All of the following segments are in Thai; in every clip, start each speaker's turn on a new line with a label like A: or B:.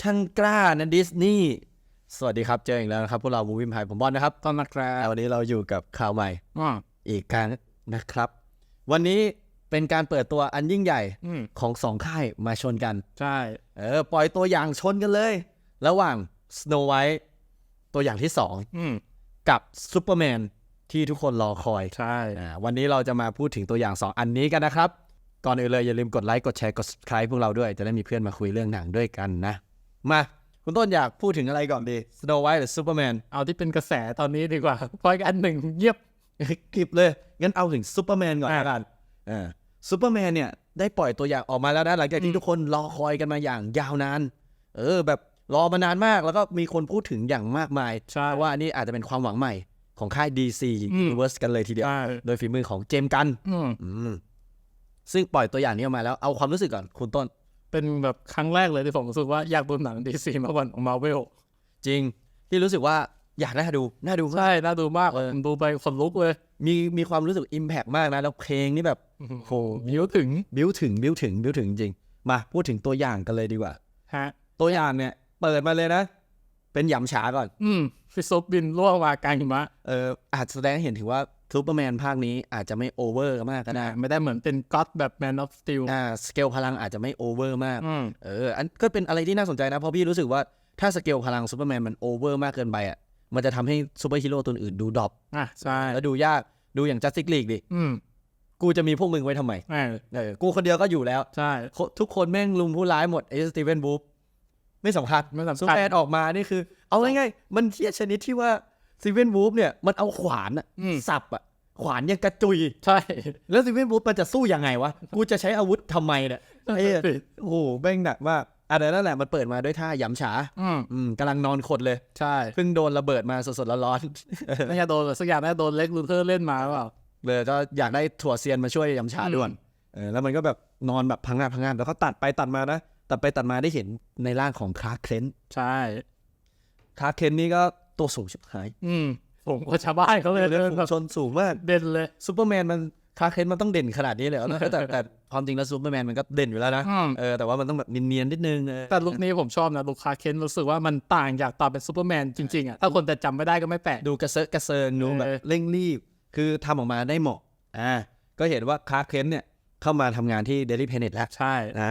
A: ช่างกล้านะดิสนีย์สวัสดีครับ เจออีกแล้วนะครับ พวกเราบูวิมไพผมบอลนะครับ
B: ตอนนะครับ
A: วันนี้เราอยู่กับข่าวใหม่
B: อ่า
A: อีกครั้งนะครับ วันนี้เป็นการเปิดตัวอันยิ่งใหญ่
B: อืม
A: ของสองค่ายมาชนกัน
B: ใช่
A: เออปล่อยตัวอย่างชนกันเลย ระหว่าง Snow White ตัวอย่างที่
B: อืม
A: 2กับซูเปอร์แมนที่ทุกคนรอคอย
B: ใช่
A: อ่าวันนี้เราจะมาพูดถึงตัวอย่าง 2 อันนี้กันนะครับ ก่อนอื่นเลยอย่าลืมกดไลค์กดแชร์กด subscribe พวกเราด้วยจะได้มีเพื่อนมาคุยเรื่องหนังด้วยกันนะ มาคุณต้นอยากพูดถึงอะไรก่อนดี Snow White หรือ Superman
B: เอาที่เป็นกระแสตอนนี้ดีกว่าเพราะอีกอันหนึ่งเงียบ
A: คลิปเลย งั้นเอาถึง Superman ก่อน
B: อะ
A: ละกันอ่า Superman เนี่ยได้ปล่อยตัวอย่างออกมาแล้วนะหลังจากที่ทุกคนรอคอยกันมาอย่างยาวนาน เออ แบบรอมานานมากแล้วก็มีคนพูดถึงอย่างมากมาย
B: ใช่
A: ว่าอันนี้อาจจะเป็นความหวังใหม่ของค่าย DC
B: อืม
A: Universe กันเลยทีเดียว
B: ใช่
A: โดยฝีมือของเจมส์กัน
B: อืม
A: อืมซึ่งปล่อยตัวอย่างนี้ออกมาแล้วเอาความรู้สึกก่อนคุณต้น
B: เป็นแบบครั้งแรกเลยที่ผมรู้สึกว่าอยากดูหนังดีซีมากกว่าของมาเวล
A: จริง ที่รู้สึกว่าอยากน่าดู น่าดูมาก
B: ใช่ น่าดูมาก
A: เออ
B: ผมดูไปขนลุกเลย
A: มีมีความรู้สึกอิมแพกมากนะ แล้วเพลงนี่แบบ
B: โหยิ้วถึง
A: บิ้วถึงบิ้วถึงบิ้วถึงจริง มาพูดถึงตัวอย่างกันเลยดีกว่า
B: ฮะ
A: ตัวอย่างเนี่ย เปิดมาเลยนะ เป็นหยำฉาก่อน
B: อืมฟิซบบินล่วงมากลางหิมะ
A: เอออาจแสดงให้เห็นถึงว่า ซูเปอร์แมนภาคนี้อาจจะไม่โอเวอร์มากก็ได้
B: ไม่ได้เหมือนเป็นก็อดแบบแมนออฟสตีล
A: อ่าสเกลพลังอาจจะไม่โอเวอร์มาก
B: อืม
A: เอออันก็เป็นอะไรที่น่าสนใจนะเพราะพี่รู้สึกว่าถ้าสเกลพลังซูเปอร์แมนมันโอเวอร์มากเกินไปอะมันจะทำให้ซูเปอร์ฮีโร่ตัวอื่นดูดรอป
B: อะใช่
A: แล้วดูยากดูอย่างจัสติกลีกดิ
B: อืม
A: กูจะมีพวกมึงไว้ทำไม
B: เออ
A: เออกูคนเดียวก็อยู่แล้ว
B: ใช่
A: โคทุกคนแม่งลุมผู้ร้ายหมดไอ้สตีเวนบูฟไม่สำคัญ
B: ไม่สำ
A: ซู
B: คัญ
A: แมนออกมานี่คือ เอาง่ายๆมันเทียชนิดที่ว่า สตีเวนบูฟเนี่ยมันเอาขวานอะ
B: อืม
A: สับอะขวานยังกระจุย
B: ใช่
A: แล้วสตีเวนบูฟมันจะสู้ยังไงวะ กูจะใช้อาวุธทำไมเนี่ยไอ้เหี้ยโอ้โหแม่งหนักมากอันนั้นแหละมันเปิดมาด้วยท่าหยำฉา
B: อืม
A: อืมกำลังนอนขดเลย
B: ใช่
A: เพิ่งโดนระเบิดมาสดๆร้อนๆ
B: น่าจะโดนสักอย่างน่าจะโดนเล็กลูเทอร์เล่นมาหรือเปล่า
A: เลยก็อยากได้ถั่วเซียนมาช่วยยำชา
B: อืม
A: ด่วนเออแล้วมันก็แบบนอนแบบพังงาดพังงาดแล้วก็ตัดไปตัดมานะตัดไปตัดมาได้เห็นในร่างของคลาร์กเคนต์
B: ใช่
A: คลาร์กเคนต์นี่ก็ ตัวสูงชิบหาย
B: อืมผมก็ชาวบ้านเขาเลยเดิน
A: ฝู
B: แบ
A: ง
B: บ
A: ชนสูงมาก
B: เด่นเลย
A: ซูเปอร์แมนมันคลาร์กเคนต์มันต้องเด่นขนาดนี้เลยเหรอแต่แต่ความจริงแล้วซูเปอร์แมนมันก็เด่นอยู่แล้วนะ
B: อืม
A: เออแต่ว่ามันต้องแบบเนียนๆนิดนึงเออ
B: แต่ลุคนี้ผมชอบนะลุคคาร์เคนรู้สึกว่ามันต่างจากตอนเป็นซูเปอร์แมนจริงๆอะถ้าคนแต่จำไม่ได้ก็ไม่แปลก
A: ดูกระเซาะกระเซิงดูแบบ
B: เออ
A: เร่งรีบ คือทำออกมาได้เหมาะอ่าก็เห็นว่าคลาร์กเคนต์เนี่ยเข้ามาทำงานที่เดลี่เพนเน็ตแล้ว
B: ใช่
A: นะ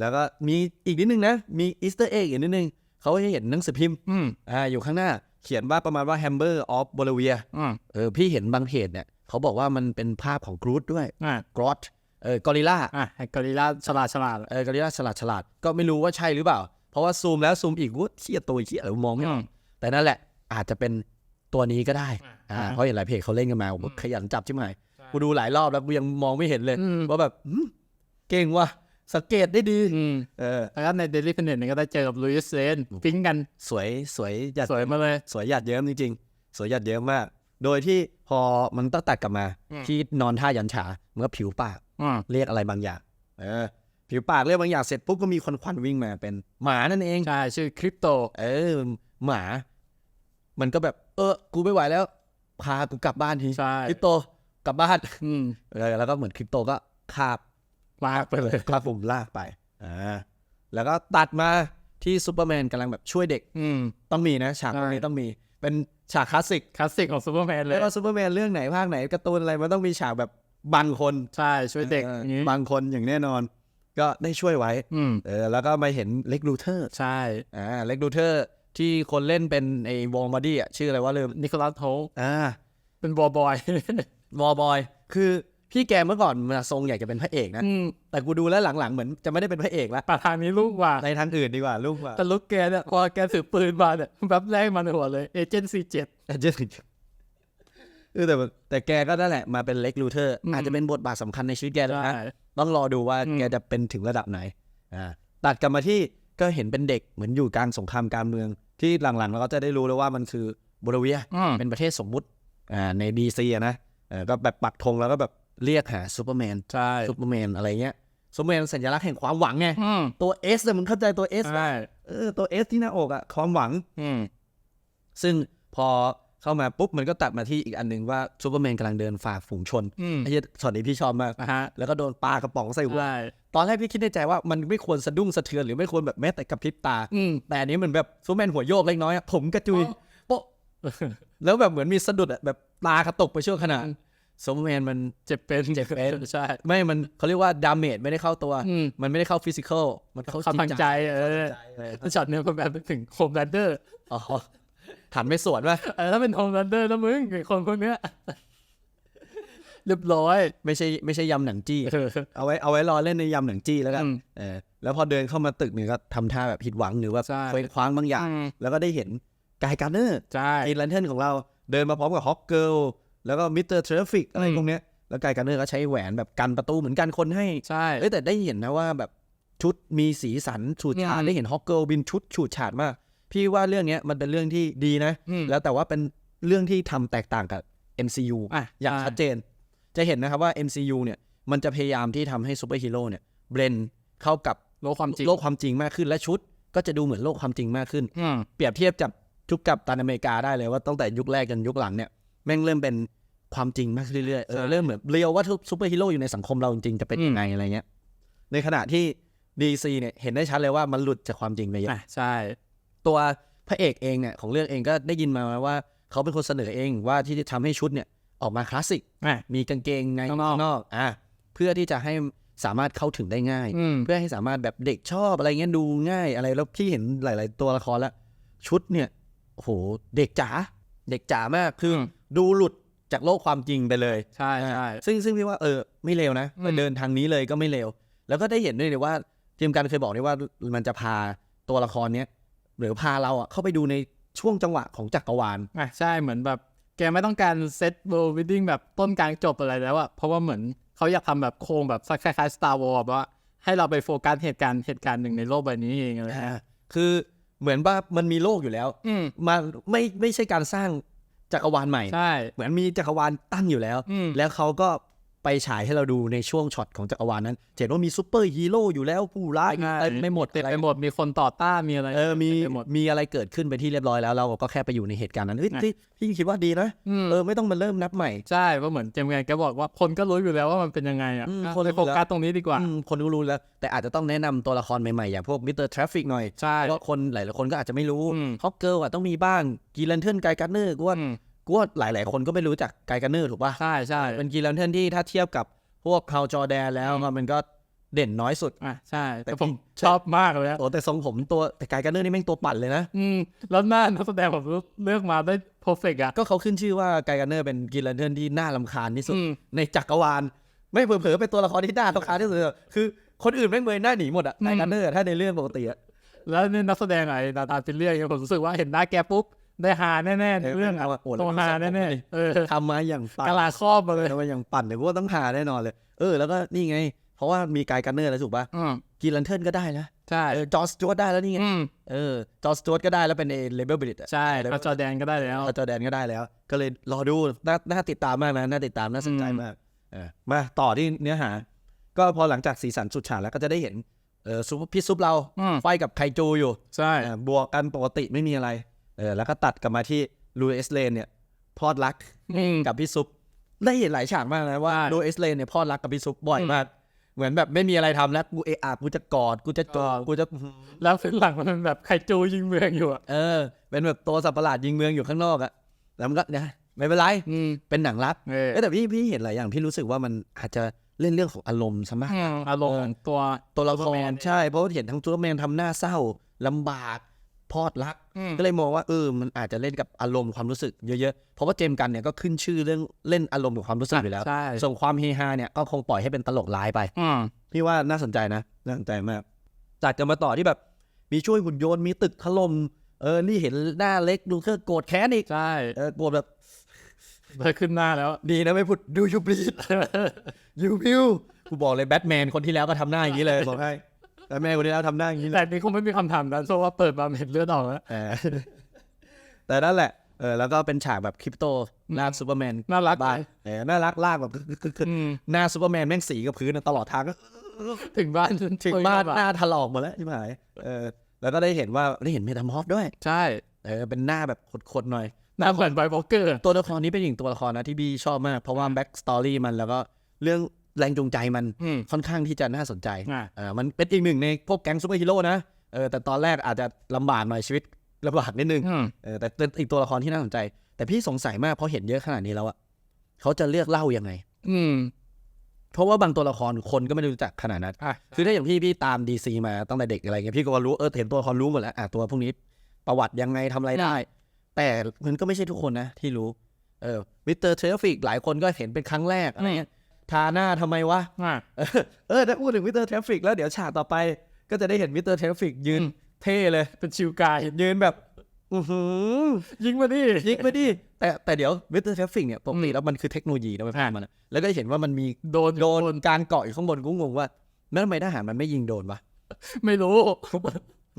A: แล้วก็มีอีกนิดนึงนะ มีอีสเตอร์เอ็กอีกนิดนึงเขาให้เห็นหนังสือพิมพ์
B: อืม
A: อ่าอยู่ข้างหน้า เขียนว่าประมาณว่า Hamber of Bolivia
B: อืม
A: เออพี่เห็นบางเพจเนี่ยเขาบอกว่ามันเป็นภาพของกรูดด้วย
B: อะ
A: กรอตเออกอริล่า
B: อะไอ้กอริลลาฉลาดฉลาด
A: เออกอริล่าฉลาดฉลาดก็ไม่รู้ว่าใช่หรือเปล่า เพราะว่าซูมแล้วซูมอีกวุ้เทียตัวเทียอะไรมองไม่อ
B: อื
A: อก
B: ม
A: แต่นั่นแหละอาจจะเป็นตัวนี้ก็ได้อ่า
B: อ่า
A: เพราะเห็นหลายเพจเขาเล่นกันมาโอ้โห
B: อืม
A: ขยันจับใช่ไหม
B: ใช่
A: กูดูหลายรอบแล้วกูยังมองไม่เห็นเลย
B: อืม
A: ว่าแบบหืมเก่งว่ะ สังเกตได้ดี
B: อืม
A: เออ
B: แล้วก็ในเดลี่เพนเน็ตก็ได้เจอกับลุยส์เลนฟิงกัน
A: สวยสวยหยัด
B: สวยมาเลย
A: สวยหยัดเยิ้มจริงๆ สวยหยัดเยิ้มมาก โดยที่พอมันต้องตัดกลับมา
B: อืม
A: ที่นอนท่ายันฉามันก็ผิวปาก
B: อืม
A: เรียกอะไรบางอย่าง เออ ผิวปากเรียกบางอย่างเสร็จปุ๊บก็มีคนควันวิ่งมาเป็นหมานั่นเอง
B: ใช่ชื่อคริปโต
A: เออหมา มันก็แบบเออ กูไม่ไหวแล้ว พากูกลับบ้านที
B: ใช่
A: คริปโตกลับบ้าน
B: อืม
A: เออแล้วก็เหมือนคริปโตก็คาบ
B: ลากไปเลย
A: คาบผมลากไปอ่าแล้วก็ตัดมาที่ซูเปอร์แมนกำลังแบบช่วยเด็ก
B: อืม
A: ต้องมีนะ ฉากตรงนี้
B: ใช่
A: ต้องมี เป็นฉากคลาสสิก
B: คลาสสิกของซูเปอร์แมนเล
A: แล้
B: ยว
A: ก็ซูเปอร์แมนเรื่องไหนภาคไหนการ์ตูนอะไรมันต้องมีฉากแบบบางคน
B: ใช่ช่วยเด็ก
A: ออ
B: อย่างนี้
A: บางคนอย่างแน่นอน ก็ได้ช่วยไว้
B: อืม
A: เออแล้วก็มาเห็นเล็กลูเทอร์
B: ใช่
A: อ่าเล็กลูเทอร์ที่คนเล่นเป็นไอ้วองบอดี้อะชื่ออะไรว่าลืม
B: นิโคลัสโฮล
A: อ่า
B: เป็นบอบอย
A: วอบอยคือ พี่แกเมื่อก่อนมันทรงอยากจะเป็นพระเอกนะ
B: อืม
A: แต่กูดูแล้วหลังๆเหมือนจะไม่ได้เป็นพระเอกแล้ว
B: ป่าทางนี้ลูกว่า
A: ในทางอื่นดีกว่าลูกว่า
B: แต่ลุกแกเนี่ยพอแกถือปืนมาเนี่ยแบบแรกมาในหัวเลยเอเจนต์ซีเจ็ด
A: อาจจะเออแต่แต่แกก็นั่นแหละมาเป็นเล็กลูเทอร์
B: อืม
A: อาจจะเป็นบทบาทสำคัญในชีวิตแกแล้ว
B: ใช่
A: นะต้องรอดูว่า
B: อืม
A: แกจะเป็นถึงระดับไหนอ่าตัดกลับมาที่ก็เห็นเป็นเด็กเหมือนอยู่กลางสงครามการเมือง ที่หลังๆเราก็จะได้รู้แล้วว่ามันคือโบลิเวีย
B: อืม
A: เป็นประเทศสมมุติอ่าในดีซีอะนะเออก็แบบปักธงแล้วก็แบบ เรียกหาซูเปอร์แมน
B: ใช่
A: ซูเปอร์แมนอะไรเงี้ยซูเปอร์แมนสัญลักษณ์แห่งความหวังไง
B: อืม
A: ตัวเอสมึงเข้าใจตัวเอส
B: ใช่
A: เออตัวเอสที่หน้าอกอะความหวัง
B: อืม
A: ซึ่งพอเข้ามาปุ๊บมันก็ตัดมาที่อีกอันหนึ่งว่าซูเปอร์แมนกำลังเดินฝ่าฝูงชน
B: อืม
A: ไอ้เหี้ยช็อตนี้พี่ชอบมาก
B: นะฮะ
A: แล้วก็โดนปากระป๋องใส่หัว
B: ใช่
A: ตอนแรกพี่คิดในใจว่ามันไม่ควรสะดุ้งสะเทือนหรือไม่ควรแบบแม้แต่กระพริบตา
B: อืม
A: แต่อันนี้มันแบบซูเปอร์แมนหัวโยกเล็กน้อยอะผมกระจุยโป๊ะแล้วแบบเหมือนมีสะดุดอะแบบตากระตกไปชั่วขณะ ซูเปอร์แมนมัน
B: เจ็บเป็น
A: เจ็บเป็น
B: ใช่
A: ไม่มันเขาเรียกว่าดาเมจไม่ได้เข้าตัว
B: อืม
A: มันไม่ได้เข้าฟิสิกอลมันเข้า
B: เข้าทางใจเออ
A: ใจเลย
B: แล้วช็อตเนี้ยมันแบบนึกถึงโฮมแลนเดอร์
A: อ๋อหันไม่สวนว่า
B: เออถ้าเป็นโฮมแลนเดอร์นะมึงไอ้คนพวกเนี้ยเรียบร้อย
A: ไม่ใช่ไม่ใช่ยำหนังจี้
B: เออ
A: เอาไว้เอาไว้รอเล่นในยำหนังจี้แล้วกัน
B: อืม
A: เออแล้วพอเดินเข้ามาตึกหนึ่งก็ทำท่าแบบผิดหวังหรือว่า
B: ใช่
A: เคว้งคว้างบางอย่าง
B: อืม
A: แล้วก็ได้เห็นกายการเนอร์
B: ใช่
A: ไอ้แลนเทิร์นของเราเดินมาพร้อมกับฮอกเกิล แล้วก็มิสเตอร์เทรฟิกอะไร
B: อืม
A: พวกเนี้ยแล้วกายการเนอร์ก็ใช้แหวนแบบกันประตูเหมือนกันคนให้
B: ใช่
A: เอ้ยแต่ได้เห็นนะว่าแบบชุดมีสีสันฉูดฉาด
B: อืม
A: ได้เห็นฮอกเกิลบินชุดฉูดฉาดมาก พี่ว่าเรื่องเนี้ยมันเป็นเรื่องที่ดีนะ
B: อืม
A: แล้วแต่ว่าเป็นเรื่องที่ทำแตกต่างกับ MCU
B: อะ
A: อย่าง
B: ใช่
A: ชัดเจน จะเห็นนะครับว่า MCU เนี่ยมันจะพยายามที่ทำให้ซูเปอร์ฮีโร่เนี่ยเบรนเข้ากับ
B: โลกความจริง
A: โลกความจริงมากขึ้นและชุด ก็จะดูเหมือนโลกความจริงมากขึ้น
B: อืม
A: เปรียบเทียบกับชุดกับตันอเมริกาได้เลยว่าตั้งแต่ยุคแรกจนยุคหลังเนี่ย แม่งเริ่มเป็นความจริงมากขึ้นเรื่อยๆเออ
B: ใช่
A: เริ่มเหมือนเรียวว่าซูเปอร์ฮีโร่อยู่ในสังคมเราจริงๆจะเป็น
B: อืม
A: ยังไงอะไรเงี้ย ในขณะที่ DC เนี่ยเห็นได้ชัดเลยว่ามันหลุดจากความจริงไปเยอะ
B: อะใช่
A: ตัวพระเอกเองเนี่ยของเรื่องเองก็ได้ยินมาว่าเขาเป็นคนเสนอเองว่าที่จะทำให้ชุดเนี่ยออกมาคลาสสิก
B: อะ
A: มีกางเกงใน
B: ข้างนอก
A: นอกอะเพื่อที่จะให้สามารถเข้าถึงได้ง่าย
B: อืม
A: เพื่อให้สามารถแบบเด็กชอบอะไรเงี้ยดูง่ายอะไรแล้วพี่เห็นหลาย ๆ ตัวละครแล้วชุดเนี่ยโอ้โหเด็กจ๋าเด็กจ๋ามากคืออ
B: ม
A: ดูหลุดจากโลกความจริงไปเลย
B: ใช่ใช่
A: ซึ่งซึ่งพี่ว่าเออไม่เลวนะ
B: อืม
A: เดินทางนี้เลยก็ไม่เลว แล้วก็ได้เห็นด้วยเลยว่าทีมการเคยบอกด้วยว่ามันจะพาตัวละครเนี้ยหรือพาเราอะเข้าไปดูในช่วงจังหวะของจักรวาล
B: อะใช่เหมือนแบบ แกไม่ต้องการเซตเวิลด์วิดดิ้งแบบต้นกลางจบอะไรแล้วอะเพราะว่าเหมือนเขาอยากทำแบบโครงแบบคล้ายๆ Star Wars ว่าให้เราไปโฟกัสเหตุการณ์เหตุการณ์หนึ่งในโลกใบนี้เองอะไร
A: อ่าคือเหมือนว่ามันมีโลกอยู่แล้ว
B: อืม
A: มันไม่ไม่ใช่การสร้าง จักรวาลใหม่
B: ใช่
A: เหมือนมีจักรวาลตั้งอยู่แล้ว
B: อืม
A: แล้วเขาก็ ไปฉายให้เราดูในช่วงช็อตของจักรวาลนั้นจะเห็นว่ามีซูเปอร์ฮีโร่อยู่แล้วผู้ร้าย
B: ใช่
A: เอ้ยไม่หมด
B: เต็ม
A: อะไร
B: ไปหมดมีคนต่อต้านมีอะไร
A: เออมี
B: ต็ไปหมด
A: มีอะไรเกิดขึ้นไปที่เรียบร้อยแล้วเราก็แค่ไปอยู่ในเหตุการณ์นั้นเฮ้ย
B: อะ
A: พี่พี่คิดว่าดีนะ
B: อืม
A: เออไม่ต้องมาเริ่มนับใหม่
B: ใช่เพราะเหมือนเจมส์แกนแกบอกว่าคนก็รู้อยู่แล้วว่ามันเป็นยังไงอะ
A: อืม
B: อะ
A: คนรู้
B: เลยโฟกัสตรงนี้ดีกว่า
A: อืมคนก็รู้แล้ว แต่อาจจะต้องแนะนำตัวละครใหม่ๆอย่างพวกมิสเตอร์ทราฟิกหน่อย
B: ใช่
A: เพราะคนหลายๆคนก็อาจจะไม่รู้
B: อืม
A: ฮอกเกิลอะต้องมีบ้างกีแลนเทิร์นไกการ์เนอร์กูว่า
B: อืม
A: กูว่าหลาย ๆ คนก็ไม่รู้จักไกการ์เนอร์ถูกป่ะ
B: ใช่ใช่
A: เป็นกีแลนเทิร์นที่ถ้าเทียบกับพวกคาวจอแดนแล้วมันก็เด่นน้อยสุด
B: อะใช่
A: แต่
B: แต่ผม
A: พี่
B: ชอบมากเลยอะ
A: โอ้แต่ทรงผมตัวแต่ไกการ์เนอร์นี่แม่งตัวปั่นเลยนะ
B: อืมแล้วหน้านักแสดงผมเลือกมาได้เพอร์เฟกอะ
A: ก็เขาขึ้นชื่อว่าไกการ์เนอร์เป็นกีแลนเทิร์นที่น่าลำคาญที่สุด
B: อืม
A: ในจักรวาล ไม่เผลอๆเป็นตัวละครที่น่ารำคาญที่สุดเลยคือคนอื่นแม่งเบยหน้าหนีหมดอะไกการ์เนอร์ถ้าในเรื่องปกติอะ
B: แล้วเนี่ยนักแสดงไอ้นาตาฟิลเลียเนี่ยผมรู้สึกว่าเห็นหน้าแกปุ๊บ ได้ฮาแน่ๆในเรื่องอะ
A: โอ้โห
B: ต้องฮาแน่ๆเออ
A: ทำมาอย่างปั่น
B: กะลาครอบมาเลย
A: ทำมาอย่างปั่นเลยกูว่าต้องหาแน่นอนเลย เออแล้วก็นี่ไง เพราะว่ามีไกการ์เนอร์แล้วถูกป่ะ
B: อืม
A: กีแลนเทิร์นก็ได้แล้ว
B: ใช่
A: เออจอร์สจวดได้แล้วนี่ไง
B: อืม
A: เออจอร์สจวดก็ได้แล้วเป็นเอเลเบลบิลิต
B: ใช่แล้วจอร์แดนก็ได้แล้ว
A: จอแดนก็ได้แล้ว ก็เลยรอดูน่าน่าติดตามมากนะน่าติดตามน่าสนใจ
B: อืม
A: มากเออมาต่อที่เนื้อหา ก็พอหลังจากสีสันสุดฉาดแล้วก็จะได้เห็นเออซุปพี่ซุปเรา
B: อืม
A: ไฟกับไคจูอยู่
B: ใช่
A: อ่าบวกกันปกติไม่มีอะไร เออแล้วก็ตัดกลับมาที่ลูเอสเลนเนี่ยพลอดรัก
B: อืม
A: กับพี่ซุปได้เห็นหลายฉากมากนะว่า
B: ใช่
A: ลูเอสเลนเนี่ยพลอดรักกับพี่ซุปบ่อย
B: อืม
A: มากเหมือนแบบไม่มีอะไรทำแล้วกูเอะอะกูจะกอดกูจะกอดกูจะ
B: แล้วเป็นหลังมันเป็นแบบไคจูยิงเมืองอยู่อะ
A: เออเป็นแบบตัวสัตว์ประหลาดยิงเมืองอยู่ข้างนอกอะแล้วมันก็เนี่ยไม่เป็นไร
B: อืม
A: เป็นหนังรัก
B: เออ
A: เอ้ยแต่พี่พี่เห็นหลายอย่างพี่รู้สึกว่ามันอาจจะเล่นเรื่องของอารมณ์ซะมาก
B: อืมอารมณ์ของตัว
A: ตัวละค
B: Superman
A: รใช่เพราะว่าเห็นทั้งซูเปอร์แมนทำหน้าเศร้าลำบาก พอดรัก
B: อืม
A: ก็เลยมองว่าเออมันอาจจะเล่นกับอารมณ์ความรู้สึกเยอะๆ เพราะว่าเจมส์กันเนี่ยก็ขึ้นชื่อเรื่องเล่นอารมณ์กับความรู้สึกอยู่แล้ว
B: ใช่
A: ส่วนความเฮฮาเนี่ยก็คงปล่อยให้เป็นตลกร้ายไป
B: อืม
A: พี่ว่าน่าสนใจนะน่าสนใจมากจากจะมาต่อที่แบบ มีช่วยหุ่นยนต์มีตึกถล่มเออนี่เห็นหน้าเล็กดูเธอโกรธแค้นอีก
B: ใช่
A: เออโกรธแบบ
B: เลยขึ้นหน้าแล้ว
A: ดีนะไม่พูดดูยูบลีดยูพิวกูบอกเลยแบทแมนคนที่แล้วก็ทำหน้าอย่างนี้เลยบอกให้ แบทแมนคนที่แล้วทำหน้าอย่างนี้เลย
B: แต่นี่คงไม่มีคำถามนั้นเพราะว่าเปิดมาเห็นเลือดออกแล้ว
A: เออแต่นั่นแหละเออแล้วก็เป็นฉากแบบคริปโตหน้าซูเปอร์แมน
B: น่ารัก
A: บ้าเออน่ารักลากแบบกึกๆๆ
B: อืม
A: หน้าซูเปอร์แมนแม่งสีกับพื้นอะตลอดทางก็
B: ถึงบ้าน
A: ถึงบ้าน
B: อะ
A: หน้าถลอกหมดแล้วใช่ไหมเออ แล้วก็ได้เห็นว่าได้เห็นเมตามอร์ฟด้วย
B: ใช่
A: เออ เป็นหน้าแบบขดๆหน่อย
B: หน้าเหมือนไบโบเกอร์
A: ตัวละครนี้เป็นอีกตัวละครนะที่พี่ชอบมาก เพราะว่าแบ็กสตอรี่มันแล้วก็เรื่อง แรงจูงใจมัน
B: อืม
A: ค่อนข้างที่จะน่าสนใจ
B: อ่า
A: เออมันเป็นอีกหนึ่งในพวกแก๊งซูเปอร์ฮีโร่นะเออแต่ตอนแรกอาจจะลำบากหน่อยชีวิตลำบากนิดนึง
B: อืม
A: เออแต่เป็นอีกตัวละครที่น่าสนใจ แต่พี่สงสัยมากเพราะเห็นเยอะขนาดนี้แล้วอะเขาจะเลือกเล่ายังไง
B: อืม
A: เพราะว่าบางตัวละครคนก็ไม่ได้รู้จักขนาดนั้น
B: อะ
A: คือถ้าอย่างพี่พี่ตามดีซีมาตั้งแต่เด็กอะไรเงี้ยพี่ก็รู้เออเห็นตัวละครรู้หมดแล้วอะตัวพวกนี้ประวัติยังไงทำอะไรได้ แต่มันก็ไม่ใช่ทุกคนนะที่รู้เออมิสเตอร์เทรฟิกหลายคนก็เห็นเป็นครั้งแรกอะไรเงี้ย ทาหน้าทำไมวะ
B: อ่า
A: เออเออถ้าพูดถึงมิสเตอร์เทรฟิกแล้วเดี๋ยวฉากต่อไปก็จะได้เห็นมิสเตอร์เทรฟิกยืน
B: อืม
A: เท่เลย
B: เป็นชิวกาย
A: ยืนแบบอือหือ
B: ยิงมาดิ
A: ยิงไปดิแต่แต่เดี๋ยวมิสเตอร์เทรฟิกเนี่ยปกติแล้วมันคือเทคโนโลยีนะเว้ย
B: อ่า
A: มันอะแล้วก็เห็นว่ามันมี
B: โดน
A: โดนการเกาะอยู่ข้างบนกูงงว่าแล้วทำไมทหารมันไม่ยิงโดนวะ
B: ไม่รู้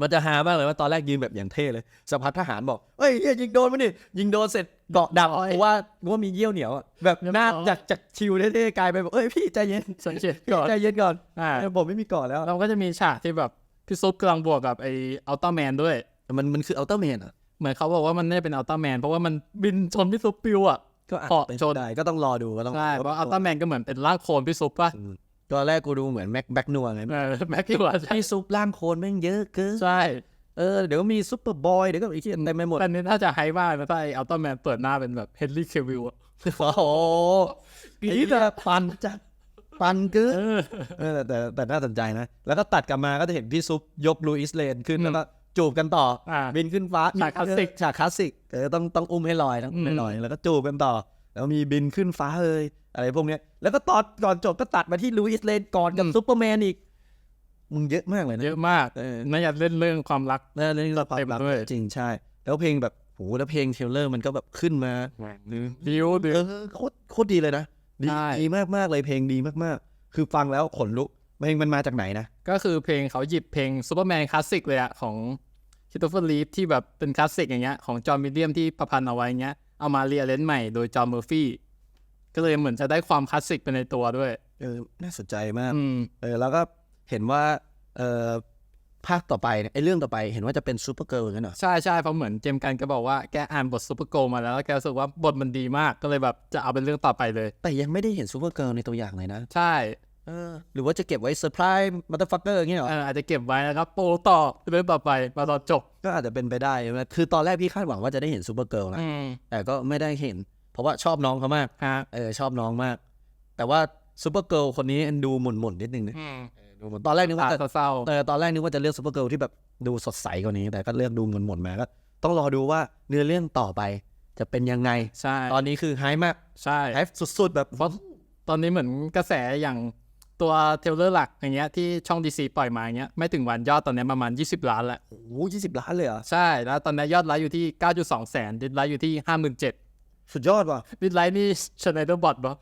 A: มันจะหามากเลยว่าตอนแรกยืนแบบอย่างเท่เลยสักพักทหารบอกเฮ้ยเหี้ยยิงโดนมันนี่ยิงโดนเสร็จ เกาะดับ
B: โอ้ย
A: เพราะว่าว่ามีเยี่ยวเหนียวอะแบบ
B: เรียบ
A: หน้า
B: ร้อย
A: จากจากชิวเท่ๆกลายไปแบบเอ้ยพี่ใจเย็น
B: สังเกตก่อน
A: ใจเย็นก่อน
B: อ่า
A: เออผมไม่มีเกาะแล้ว
B: เราก็จะมีฉากที่แบบพี่ซุปกำลังบวกกับไอ้อัลต้าแมนด้วย
A: มันมันคืออัลต้าแมนอะ
B: เหมือนเขาบอกว่ามันไม่ได้เป็นอัลต้าแมนเพราะว่ามันบินชนพี่ซุปปิวอะ
A: ก็อาจ
B: เกาะ
A: เป็น
B: ชน
A: ได้ก็ต้องรอดูก็ต้อง
B: ใช่เพราะอัลต้าแมนก็เหมือนเป็นร่างโคลนพี่ซุปป่ะ
A: อืมตอนแรกกูดูเหมือนแม็กแบ็กนัวไง
B: เออแม็กกี้ว่าใช่
A: ไอ้ซุปร่างโคลนแม่งเยอะเกิน
B: ใช่
A: เออเดี๋ยวมีซุปเปอร์บอยเดี๋ยวก็อีกที่เต็มไปหมด
B: แต่นี้ถ้าจะไฮมากนะถ้าไอ้อัลต้าแมนเปิดหน้าเป็นแบบเฮนรี่เควิลอะ
A: โอ้โหนี่จะปันจะปันเกิน
B: เออ
A: เออแต่แต่แต่น่าสนใจนะ แล้วก็ตัดกลับมาก็จะเห็นพี่ซุปยกลูอิสเลนขึ้น
B: อืม
A: แล้วก็จูบกันต่อ
B: อ่า
A: บินขึ้นฟ้า
B: ฉากคลาสสิก
A: ฉากคลาสสิกเออต้องต้องอุ้มให้ลอยต้องอุ้มให้
B: อืม
A: ลอย แล้วก็จูบกันต่อ แล้วมีบินขึ้นฟ้าเลยอะไรพวกเนี้ยแล้วก็ตอนก่อนจบก็ตัดมาที่ลูอิสเลนก่อนกับซุปเปอร์แมนอีก มึงเยอะมากเลยนะ
B: เยอะมาก
A: เออ
B: น่าจะเล่นเรื่องความรัก
A: แล้วเรื่องเราความ
B: เต็ม
A: รัก
B: ด้วย
A: จริงใช่ แล้วเพลงแบบโหแล้วเพลงเทรลเลอร์มันก็แบบขึ้นมา
B: ดิวดิว
A: เออโคตรโคตรดีเลยนะดี
B: ใช่
A: ดีมากมากๆเลยเพลงดีมากๆ คือฟังแล้วขนลุกเพลงมันมาจากไหนนะ
B: ก็คือเพลงเขาหยิบเพลงซูเปอร์แมนคลาสสิกเลยอะของคิตโตเฟอร์ลีฟที่แบบเป็นคลาสสิกอย่างเงี้ยของจอห์นวิลเลียมที่ประพันธ์เอาไว้เงี้ยเอามาเรียเลนใหม่โดยจอห์นเมอร์ฟี่ก็เลยเหมือนจะได้ความคลาสสิกไปในตัวด้วย
A: เออ น่าสนใจมาก
B: อืม
A: เออแล้วก็ เห็นว่าเออภาคต่อไปเนี่ยไอ้เรื่องต่อไปเห็นว่าจะเป็นซูเปอร์เกิร์ลงั้นเหรอ
B: ใช่ใช่เพราะเหมือนเจมส์กันก็บอกว่าแกอ่านบทซูเปอร์โกลมาแล้วแล้วแกรู้สึกว่าบทมันดีมากก็เลยแบบจะเอาเป็นเรื่องต่อไปเลย
A: แต่ยังไม่ได้เห็นซูเปอร์เกิร์ลในตัวอย่างเลยนะ
B: ใช่
A: เออหรือว่าจะเก็บไว้เซอร์ไพรส์มัตเตอร์ฟักเกอร์อย่างเงี้ยเหรอ
B: เอออาจจะเก็บไว้นะครับโปรต่อเรื่องต่อไปมาตอนจบ
A: ก็อาจจะเป็นไปได้ใช่ไหมคือตอนแรกพี่คาดหวังว่าจะได้เห็นซูเปอร์เกิร์ลนะ
B: อืม
A: แต่ก็ไม่ได้เห็น เพราะว่าชอบน้องเขามาก
B: ฮะ
A: เออชอบน้องมาก แต่ว่าซูเปอร์เกิร์ลคนนี้ดูหม่นๆนิดนึงนะ
B: อืม
A: เออดูหม่นตอนแรกนึกว่า
B: ตา
A: จะ
B: เศร้า
A: เออตอนแรกนึกว่าจะเลือกซูเปอร์เกิร์ลที่แบบดูสดใสกว่านี้ แต่ก็เลือกดูหม่นๆมาก็ต้องรอดูว่าเนื้อเรื่องต่อไปจะเป็นยังไง
B: ๆใช่
A: ตอนนี้คือไฮมาก
B: ใช่
A: ไฮสุดๆ แบบ
B: เพราะตอนนี้เหมือนกระแสอย่างตัวเทรลเลอร์หลักอย่างเงี้ยที่ช่อง DC ปล่อยมาอย่างเงี้ยไม่ถึงวันยอดตอนนี้ประมาณ 20 ล้านแล้ว
A: โอ้โหยี่สิบล้านเลยเหรอะ
B: ใช่ แล้วตอนนี้ยอดไลค์อยู่ที่ 9.2 แสนดิสไลค์อยู่ที่ 57,000
A: สุดยอดว่ะ
B: ดิสไลค์นี่ชไนเดอร์บอทปะ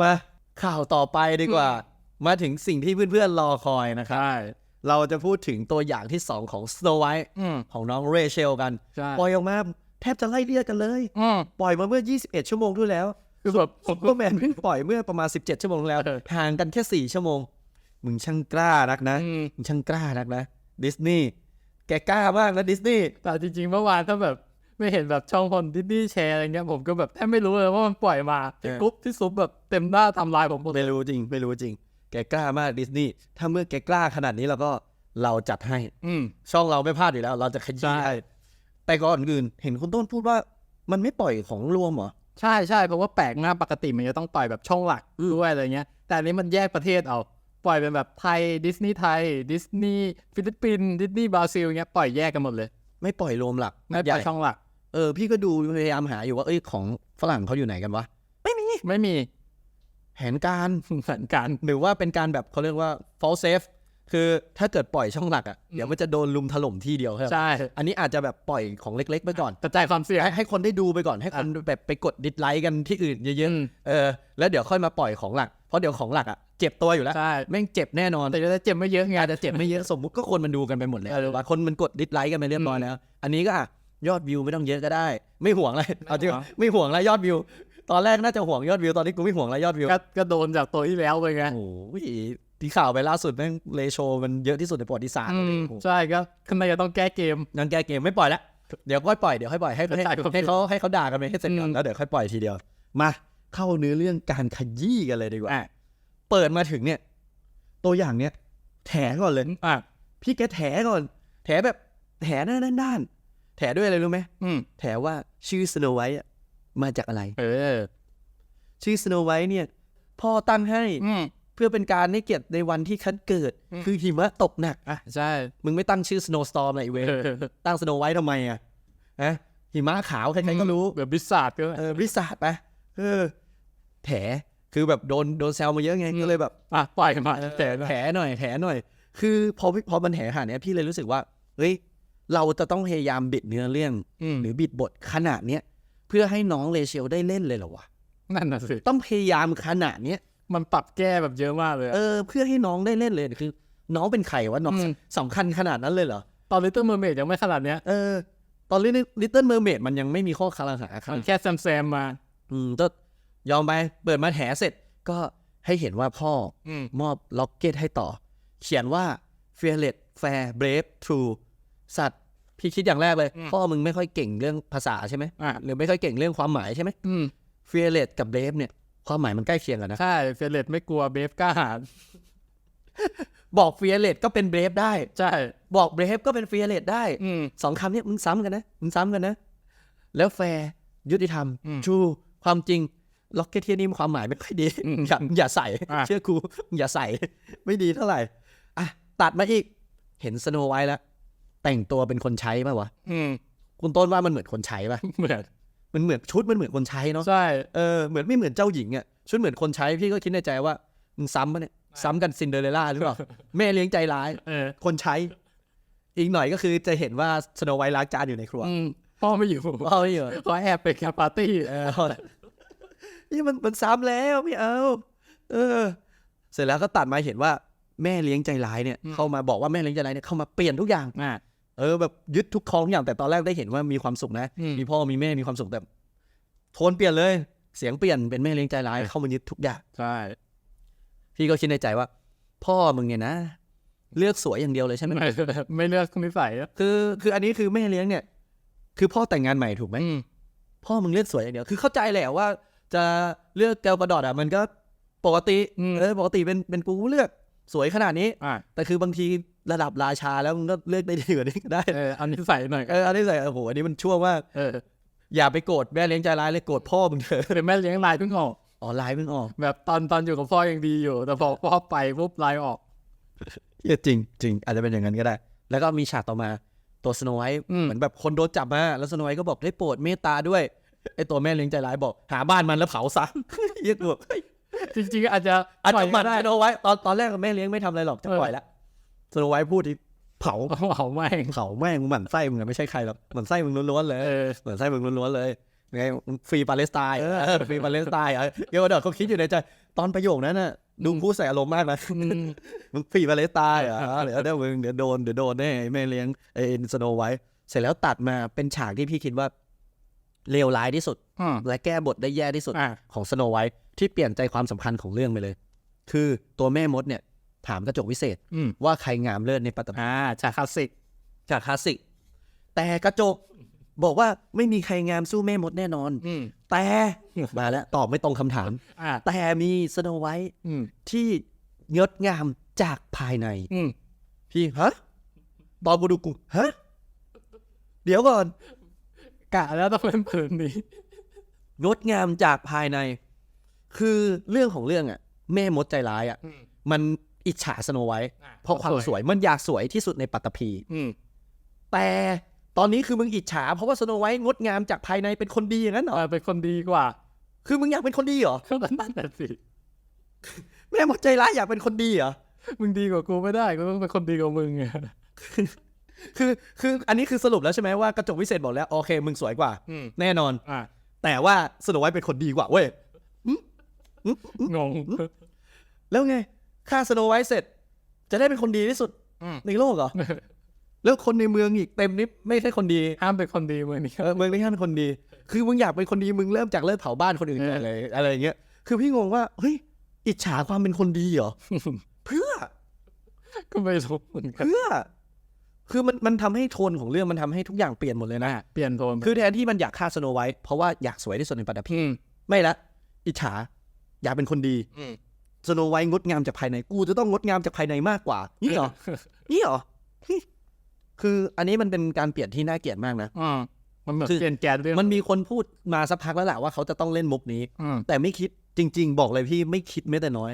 A: มาข่าวต่อไปดีกว่า มาถึงสิ่งที่เพื่อนๆรอคอยนะครับ
B: ใช่
A: เราจะพูดถึงตัวอย่างที่2ของ Snow White
B: อืม
A: ของน้องเรเชลกัน
B: ใช่
A: ปล่อยออกมาแทบจะไล่เรียกกันเลย
B: อืม
A: ปล่อยมาเมื่อ 21 ชั่วโมงที่แล้ว
B: คือแบบผม
A: ซูเปอร์แมนเพิ่งปล่อยเมื่อประมาณ 17 ชั่วโมงที่แล้ว
B: เออ
A: ห่างกันแค่ 4 ชั่วโมง มึงช่างกล้านักนะ
B: อืม
A: มึงช่างกล้านักนะดิสนีย์แกกล้ามากนะดิสนีย์
B: แต่จริงๆเมื่อวานถ้าแบบไม่เห็นแบบช่องคนดิสนีย์แชร์อะไรเงี้ยผมก็แบบแทบไม่รู้เลยว่ามันปล่อยมาที่กรุ๊ปที่ซุปแบบเต็มหน้าทำลายผมหมดเลย
A: ไม่รู้จริง ไม่รู้จริง แกกล้ามากดิสนีย์ถ้าเมื่อแกกล้าขนาดนี้เราก็เราจัดให้
B: อืม
A: ช่องเราไม่พลาดอยู่แล้ว เราจะขยี้
B: ใช่
A: ให้แต่ก่อนอื่นเห็นคุณต้นพูดว่ามันไม่ปล่อยของรวมเหรอ
B: ใช่ใช่เพราะว่าแปลกมากปกติมันจะต้องปล่อยแบบช่องหลักด้วยอะไรเงี้ย แต่อันนี้มันแยกประเทศเอาปล่อยเป็นแบบไทยดิสนีย์ไทยดิสนีย์ฟิลิปปินส์ดิสนีย์บราซิลเงี้ยปล่อยแยกกันหมดเลย
A: ไม่ปล่อยรวมหลัก
B: ไม่ป
A: ให
B: ล่
A: ญ่
B: อยช่องหลัก
A: เออพี่ก็ดูพยายามหาอยู่ว่าเอ้ยของฝรั่งเขาอยู่ไหนกันวะ
B: ไม่มี
A: แผนการ
B: เหมือนกัน
A: หรือว่าเป็นการแบบเขาเรียกว่า false safe คือถ้าเกิดปล่อยช่องหลักอะเดี๋ยวมันจะโดนลุมถล่มที่เดียวใช่ไหม
B: ใช่
A: อันนี้อาจจะแบบปล่อยของเล็กๆไปก่อน
B: กระจายความเสี่ยง
A: ให้ให้คนได้ดูไปก่อนให้คนแบบไปกดดิสไลค์กันที่อื่นเยอะ
B: อืม
A: ๆเออแล้วเดี๋ยวค่อยมาปล่อยของหลักเพราะเดี๋ยวของหลักอะเจ็บตัวอยู่แล้ว
B: ใช่
A: แม่งเจ็บแน่นอน
B: แต่จะเจ็บไม่เยอะไง
A: อาจจะเจ็บไม่เยอะสมมุติก็คนมันดูกันไปหมดแล้ว
B: เออ
A: ว่าคนมันกดดิสไลค์กันไปเรียบร้อยแล้ว อันนี้ก็อะยอดวิวไม่ต้องเยอะก็ได้ ไม่ห่วงอะไรเอาจริง
B: ไม่ห่วง
A: ไม่ห่วงแล้วยอดวิว ตอนแรกน่าจะห่วงยอดวิว ตอนนี้กูไม่ห่วงแล้วยอดวิว
B: ก็ก็โดนจากตัวที่แล้วไปไง
A: โอ้โหที่ข่าวไปล่าสุดแม่งเลโชมันเยอะที่สุดในประวัติศาสตร์
B: อืม
A: โอ้โห
B: ใช่ก็ข้างในจะต้องแก้เกม
A: งั้นแก้เกมไม่ปล่อยแล้วเดี๋ยวค่อยปล่อย เดี๋ยวค่อยปล่อยให้ให้
B: เข้าใจครับ
A: ให้เขาให้เขาด่ากันไปให้เสร็จก่อน
B: อืม
A: แล้วเดี๋ยวค่อยปล่อยทีเดียว มาเข้าเนื้อเรื่องการขยี้กันเลยดีกว่า
B: อะ
A: เปิดมาถึงเนี่ย ตัวอย่างเนี่ยแถก่อนเลย
B: อะ
A: พี่แกแถก่อน แถแบบแถหน้าด้านด้านๆแถด้วยอะไรรู้ไหม
B: อืม
A: แถว่าชื่อสโนไวท์ มาจากอะไร
B: เออ
A: ชื่อสโนไวท์เนี่ย พ่อตั้งให้
B: อืม
A: เพื่อเป็นการให้เกียรติในวันที่คันเกิด
B: อืม
A: คือหิมะตกหนัก
B: อะใช่
A: มึงไม่ตั้งชื่อ Snowstorm อะไรอีเวย
B: เออ
A: ตั้ง Snow White ทำไมอะฮะหิมะขาวใครๆก็รู้
B: แบบบิสซาร์ดก็
A: เออบริษัทไปเออแถคือแบบโดนโดนแซวมาเยอะไงก็เลยแบบ
B: อะปล่อยมาแต่
A: แถหน่อยแถหน่อย คือพอพอมันแถขนาดเนี้ยพี่เลยรู้สึกว่า เฮ้ย เราจะต้องพยายามบิดเนื้อเรื่อง
B: อืม
A: หรือบิดบทขนาดเนี้ย เพื่อให้น้องเลเชลได้เล่นเลยเหรอวะ
B: นั่นน่ะสิ
A: ต้องพยายามขนาดเนี้ย
B: มันปรับแก้แบบเยอะมากเลยอะ
A: เออเพื่อให้น้องได้เล่นเลยคือ น้องเป็นใครวะน้อง
B: อืม
A: สำคัญขนาดนั้นเลยเหรอ
B: ตอนลิตเติ้ลเมอร์เมดยังไม่ขนาดเนี้ย
A: เออ ตอนเล่นลิตเติ้ลเมอร์เมดมันยังไม่มีข้อคารหาครับ
B: มันแค่แซมแซมๆมา
A: อืมก็ยอมไปเปิดมาแถเสร็จก็ให้เห็นว่าพ่อ
B: อืม
A: มอบล็อกเก็ตให้ต่อ เขียนว่า fearless fair brave true สัตว์ พี่คิดอย่างแรกเลย
B: อืม
A: พ่อมึงไม่ค่อยเก่งเรื่องภาษาใช่ไหม
B: อะ
A: หรือไม่ค่อยเก่งเรื่องความหมายใช่ไหม
B: อืม
A: fearless กับ brave เนี่ย ความหมายมันใกล้เคียงกันนะ
B: ใช่เฟรเลตไม่กลัวเบฟกล้าหาญ
A: บอก fearless ก็เป็น brave ได้
B: ใช่
A: บอก brave ก็เป็น fearless ได้
B: อืม
A: สองคำเนี้มึงซ้ำกันนะมึงซ้ำกันนะ แล้วแฟร์ยุติธรรม
B: อืม
A: ชูความจริงล็อกเก็ตที่นี่มันความหมายไม่ค่อยดี
B: อืม
A: อย่าอย่าใส่
B: อะ
A: เชื่อกูอย่าใส่ ไม่ดีเท่าไหร่อะตัดมาอีก เห็นสโนไวท์แล้ว แต่งตัวเป็นคนใช้ป่ะวะ
B: อืม
A: คุณต้นว่ามันเหมือนคนใช้ป่ะ
B: เหมือน
A: มันเหมือนชุดมันเหมือนคนใช้เนาะ
B: ใช่
A: เออเหมือนไม่เหมือนเจ้าหญิงอะชุดเหมือนคนใช้พี่ก็คิดในใจว่ามึงซ้ำปะเนี่ยซ้ำกันซินเดอเรลล่าหรือเปล่าแม่เลี้ยงใจร้าย
B: เออ
A: คนใช้ อีกหน่อยก็คือจะเห็นว่าสโนไวท์ล้างจานอยู่ในครัว
B: อืมพ่อไม่อยู่
A: พ่อไม่อยู่
B: เขาแอบไปแคปปาร์ตี้
A: เออเอาละนี่มันมันซ้ำแล้วไม่เอาเออ เสร็จแล้วก็ตัดมาเห็นว่าแม่เลี้ยงใจร้ายเนี่ยเข้ามาบอกว่าแม่เลี้ยงใจร้ายเนี่ยเข้ามาเปลี่ยนทุกอย่าง
B: อะ
A: เออแบบยึดทุกของทุกอย่างแต่ตอนแรกได้เห็นว่ามีความสุขนะ
B: อืม
A: มีพ่อมีแม่มีความสุขแต่โทนเปลี่ยนเลย เสียงเปลี่ยนเป็นแม่เลี้ยงใจร้ายเข้ามายึดทุกอย่าง
B: ใช่
A: พี่ก็คิดในใจว่า พ่อมึงเนี่ยนะ เลือกสวยอย่างเดียวเลยใช่ไหม
B: ไม่ไม่เลือกนิสัยอะ
A: คือ คืออันนี้คือแม่เลี้ยงเนี่ย คือพ่อแต่งงานใหม่ถูกไหม
B: อืม
A: พ่อมึงเลือกสวยอย่างเดียวคือเข้าใจแหละว่า จะเลือกแกลกระดอดอะมันก็ปกติ
B: อืม
A: เออปกติเป็นเป็นกูเลือกสวยขนาดนี้
B: อะ
A: แต่คือบางที ระดับราชาแล้วมึงก็เลือกได้ดีกว่านี้ก็ได้
B: เออเอานิสัยหน่อย
A: เอออันนี้ใส่โอ้โหอันนี้มันชั่วมาก
B: เออ
A: อย่าไปโกรธแม่เลี้ยงใจร้ายเลยโกรธพ่อมึงเถอะ
B: เป็นแม่เลี้ยงลายเพิ่งออก
A: อ๋อลายมึงออก
B: แบบตอนตอนอยู่กับพ่อยังดีอยู่ แต่พอพ่อไปปุ๊บลายออก
A: เหี้ยจริงจริงอาจจะเป็นอย่างนั้นก็ได้ แล้วก็มีฉากต่อมาตัวสโนไวท์
B: อืม
A: เหมือนแบบคนโดนจับมาแล้วสโนไวท์ก็บอกได้โปรดเมตตาด้วยไอตัวแม่เลี้ยงใจร้ายบอก หาบ้านมันแล้วเผาซะเหี้ยกูบอกเฮ้ย
B: จริงๆอาจจะ
A: อาจ
B: ปล่
A: จะ
B: อย
A: หมัน
B: ได้
A: สโนไวท์ตอนตอนแรกแม่เลี้ยงไม่ทำอะไรหรอกจะ
B: เออ
A: ปล่อยละ สโนไวท์พูดที่เผา
B: เอาแม่ง
A: เผาแม่งมึงหมั่นไส้มึงอะไม่ใช่ใครหรอกหมั่นไส้มึงล้วนๆเลย
B: เออ
A: เหมือนไส้มึงล้วนๆเลยไงฟรีปาเลสไตน์เออฟรีปาเลสไตน์เออเกวเดอร์เขาคิดอยู่ในใจตอนประโยคนั้นน่ะดูพูดใส่อารมณ์มากนะ
B: อืม
A: มึงฟรีปาเลสไตน์เหรอะเดี๋ยวเดี๋ยวมึงเดี๋ยวโดนเดี๋ยวโดนแน่ไอ้แม่เลี้ยงไอ้สโนไว้เสร็จแล้วตัดมาเป็นฉากที่พี่คิดว่าเลวร้ายที่สุด
B: อืม
A: และแก้บทได้แย่ที่สุด
B: อะ
A: ของสโนไวท์ที่เปลี่ยนใจความสำคัญของเรื่องไปเลย คือตัวแม่มดเนี่ย ถามกระจกวิเศษ
B: อืม
A: ว่าใครงามเลิศในปัตตภี
B: อ่าฉากคลาสสิก
A: จากคลาสสิก แต่กระจกบอกว่าไม่มีใครงามสู้แม่มดแน่นอน
B: อืม
A: แต่มาแล้ว ตอบไม่ตรงคำถาม
B: อ่า
A: แต่มีสโนไวท์
B: อืม
A: ที่งดงามจากภายใน
B: อืม
A: พี่ฮะตอนกูดูกูฮะเดี๋ยวก่อน
B: กะแล้วต้องเป็นผืนนี้
A: งดงามจากภายใน คือเรื่องของเรื่องอะ แม่มดใจร้ายอะ
B: อืม
A: มัน อิจฉาสโนไวท์
B: อะ
A: เพราะความสวยมันอยากสวยที่สุดในปัตตภี
B: อืม
A: แต่ตอนนี้คือมึงอิจฉาเพราะว่าสโนไวท์งดงามจากภายในเป็นคนดีอย่างนั้นเหรอ
B: เออเป็นคนดีกว่า
A: คือมึงอยากเป็นคนดีเหรอ
B: ก็นั่นแหละสิ
A: แม่มดใจร้ายอยากเป็นคนดีเหรอ
B: มึงดีกว่ากูไม่ได้กูต้องเป็นคนดีกว่ามึงไง
A: คือคืออันนี้คือสรุปแล้วใช่ไหมว่ากระจกวิเศษบอกแล้วโอเค มึงสวยกว่า
B: อืม
A: แน่นอน
B: อะ
A: แต่ว่าสโนไวท์เป็นคนดีกว่าเว้ย
B: งง
A: แล้วไง ฆ่าสโนไวท์เสร็จ จะได้เป็นคนดีที่สุด
B: อืม
A: ในโลกเหรอแล้วคนในเมืองอีกเต็มนี่ไม่ใช่คนดี
B: ห้ามเป็นคนดีเมืองนี้
A: เออเมืองนี้ห้ามเป็นคนดี คือมึงอยากเป็นคนดีมึงเริ่มจากเลิกเผาบ้านคนอื่น
B: เออ
A: อะไรอะไรอย่างเงี้ยคือพี่งงว่าเฮ้ยอิจฉาความเป็นคนดีเหรอเพื่อ
B: ก็ไม่รู้เหมือนกัน
A: เพื่อ คือมันมันทำให้โทนของเรื่องมันทำให้ทุกอย่างเปลี่ยนหมดเลยนะ
B: อะเปลี่ยนโทน
A: คือแทนที่มันอยากฆ่าสโนไวท์เพราะว่าอยากสวยที่สุดในปัตตภี
B: อืม
A: ไม่ละอิจฉาอยากเป็นคนดี
B: อืม
A: สโนไวท์งดงามจากภายในกูจะต้องงดงามจากภายในมากกว่า นี่เหรอ นี่เหรอเฮ้ยคืออันนี้มันเป็นการเปลี่ยนที่น่าเกลียดมากนะ
B: อืมมันเหมือน
A: คือ
B: เปลี่ยนแกนเรื่อง
A: มันมีคนพูดมาสักพักแล้วแหละว่าเขาจะต้องเล่นมุกนี้
B: อืม
A: แต่ไม่คิดจริง ๆ บอกเลยพี่ไม่คิดแม้แต่น้อย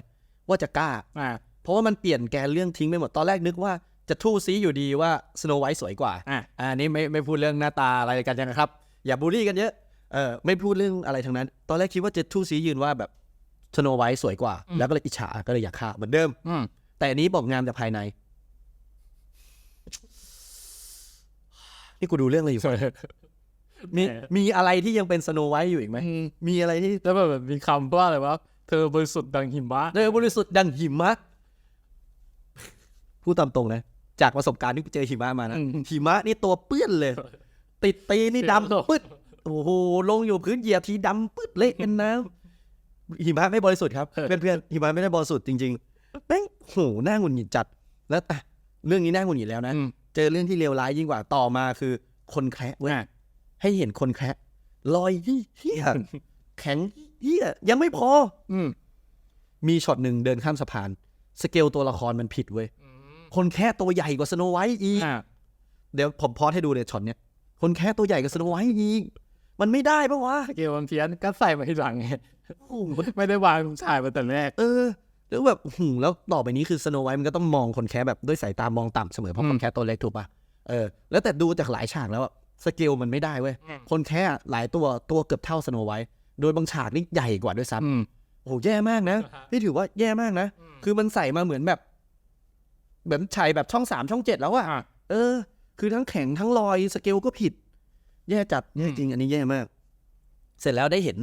A: ว่าจะกล้า
B: อ่า
A: เพราะว่ามันเปลี่ยนแกนเรื่องทิ้งไปหมดตอนแรกนึกว่าจะทู่ซีอยู่ดีว่าสโนไวท์สวยกว่า
B: อะ
A: อันนี้ไม่ไม่พูดเรื่องหน้าตาอะไรกันนะครับ อย่าบูลลี่กันเยอะ เออไม่พูดเรื่องอะไรทั้งนั้น ตอนแรกคิดว่าจะทู่ซียืนว่าแบบ สโนไวท์สวยกว่า แล้วก็เลยอิจฉาก็เลยอยากฆ่าเหมือนเดิม
B: อืม
A: แต่อันนี้บอกงามจากภายใน นี่กูดูเรื่องอะไรอยู่มีมีอะไรที่ยังเป็นสโนไวท์อยู่อีกไหม
B: อืม
A: มีอะไรที่
B: แล้วแบบมีคำว่าอะไรวะเธอบริสุทธิ์ดังหิมะ
A: เนยบริสุทธิ์ดังหิมะพูดตามตรงนะ จากประสบการณ์ที่เจอหิมะมานะ
B: อืม
A: หิมะนี่ตัวเปื้อนเลย ติดตีนนี่
B: เสียงโลก
A: ดำปึ๊ด โอ้โห ลงอยู่พื้นเหยียบทีดำปึ๊ดเละเป็นน้ำ หิมะไม่บริสุทธิ์ครับ เพื่อนๆหิมะไม่ได้บริสุทธิ์จริงๆแม่งโหหน้าหงุดหงิดจัด แล้วอะเรื่องนี้น่าหงุดหงิดแล้วนะ
B: อืม
A: เจอเรื่องที่เลวร้ายยิ่งกว่าต่อมาคือคนแคระเว้ย
B: อะ
A: ให้เห็นคนแคระลอยเฮี้ยแข็งเฮี้ยยังไม่พอ
B: อืม
A: มีช็อตหนึ่งเดินข้ามสะพาน สเกลตัวละครมันผิดเว้ยคนแค่ตัวใหญ่กว่าสโนไวท์อีก
B: อะ
A: เดี๋ยวผมพอสให้ดูเลยช็อตเนี้ยคนแค่ตัวใหญ่กว่าสโนไวท์อีก มันไม่ได้ปะวะ
B: เกลมันเพี้ยนก็ใส่มาทีหลังไง
A: โอ้โห
B: ไม่ได้วางฉายมาแต่แรก
A: เออ แล้วแบบหืมแล้วต่อไปนี้คือสโนไวท์มันก็ต้องมองคนแค่แบบด้วยสายตามองต่ำเสมอเพราะ
B: อืม
A: คนแค่ตัวเล็กถูกปะเออ แล้วแต่ดูจากหลายฉากแล้วอะสเกลมันไม่ได้เว้ย
B: อืม
A: คนแค่หลายตัวตัวเกือบเท่าสโนไวท์โดยบางฉากนี่ใหญ่กว่าด้วยซ้ำ
B: อืม
A: โอ้โหแย่มากนะ
B: อ่าฮะ
A: พี่ถือว่าแย่มากนะ
B: อืม
A: คือมันใส่มาเหมือนแบบ เหมือนฉายแบบช่องสามช่องเจ็ดแล้วอะ
B: อะ
A: เออ คือทั้งแข็งทั้งลอยสเกลก็ผิด แย่จัดแย่
B: อืม
A: จริง อันนี้แย่มาก เสร็จแล้วได้เห็น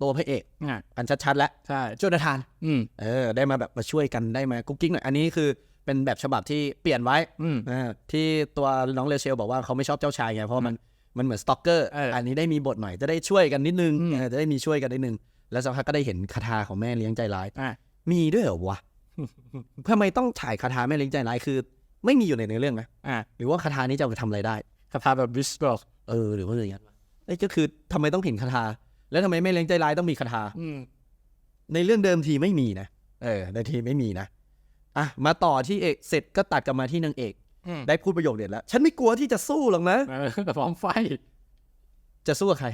A: ตัวพระเอก
B: อะ
A: อันชัดๆแล้ว
B: ใช่
A: โจนาธาน
B: อืม
A: เออ ได้มาแบบมาช่วยกันได้มากุ๊กกิ๊กหน่อยอันนี้คือเป็นแบบฉบับที่เปลี่ยนไว้
B: อืม
A: อ่าที่ตัวน้องเลเชลบอกว่าเขาไม่ชอบเจ้าชายไงเพราะว่ามันมันเหมือนสตอกเกอร์
B: เอออั
A: อันนี้ได้มีบทหน่อยจะได้ช่วยกันนิดนึง
B: อืม
A: เออจะได้มีช่วยกันนิดนึง แล้วสักพักก็ได้เห็นคาถาของแม่เลี้ยงใจร้าย
B: อะ
A: มีด้วยเหรอวะทำไมต้องถ่ายคาถาแม่เลี้ยงใจร้ายคือ ไม่มีอยู่ในเนื้อเรื่องนะ
B: อะ
A: หรือว่าคาถานี้จะเอาไปทำอะไรได้
B: คาถาแบบวิสบอก
A: เออหรือว่าอย่างนั้นวะเอ้ยก็คือทำไมต้องเห็นคาถา แล้วทำไมแม่เลี้ยงใจร้ายต้องมีคาถา
B: อืม
A: ในเรื่องเดิมทีไม่มีนะเออในทีไม่มีนะอะมาต่อที่เอกเสร็จก็ตัดกลับมาที่นางเอก
B: อืม
A: ได้พูดประโยคเด็ดแล้วฉันไม่กลัวที่จะสู้หรอกนะ
B: เออแต่พร้อมไฟ
A: จะสู้กับใคร